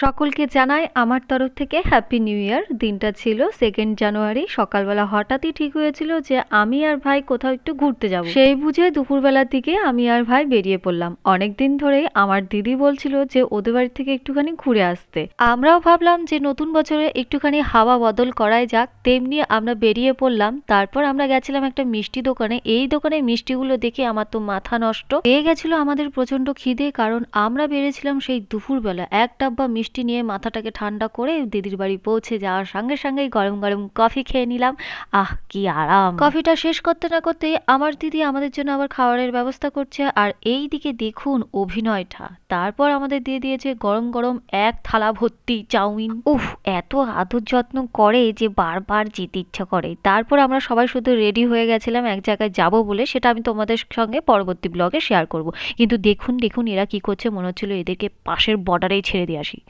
সকলকে জানাই আমার তরফ থেকে হ্যাপি নিউ ইয়ার দিনটা ছিল সেকেন্ড জানুয়ারি সকালবেলা হঠাৎই ঠিক হয়েছিল যে আমি আর ভাই কোথাও একটু ঘুরতে যাব। সেই বুঝে দুপুরবেলার দিকে আমি আর ভাই বেরিয়ে পড়লাম। অনেক দিন ধরেই আমার দিদি বলছিল যে ওদের বাড়ি থেকে একটুখানি ঘুরে আসতে। আমরাও ভাবলাম যে নতুন বছরে একটুখানি হাওয়া বদল করাই যাক। তেমনি আমরা বেরিয়ে পড়লাম। তারপর আমরা গেছিলাম একটা মিষ্টি দোকানে। এই দোকানে মিষ্টিগুলো দেখে আমার তো মাথা নষ্ট। পেয়ে গেছিল আমাদের প্রচণ্ড খিদে কারণ আমরা বেরিয়েছিলাম সেই দুপুরবেলা। এক ডাব্বা মিষ্টি নিয়ে মাথাটাকে ঠান্ডা করে দিদির বাড়ি পৌঁছে যাওয়ার সঙ্গে সঙ্গেই গরম গরম কফি খেয়ে নিলাম। আহ কি আরাম। কফিটা শেষ করতে না করতে আমার দিদি আমাদের জন্য আবার খাবারের ব্যবস্থা করছে। আর এই দিকে দেখুন অভিনয়টা। তারপর আমাদের দিয়ে দিয়েছে গরম গরম এক থালা ভর্তি চাউমিন। উফ এত আদর যত্ন করে যে বারবার যেতে ইচ্ছা করে। তারপর আমরা সবাই শুধু রেডি হয়ে গেছিলাম এক জায়গায় যাব বলে। সেটা আমি তোমাদের সঙ্গে পরবর্তী ব্লগে শেয়ার করব। কিন্তু দেখুন দেখুন এরা কি করছে। মনে হচ্ছিল এদেরকে পাশের বর্ডারেই ছেড়ে দিয়ে আসি।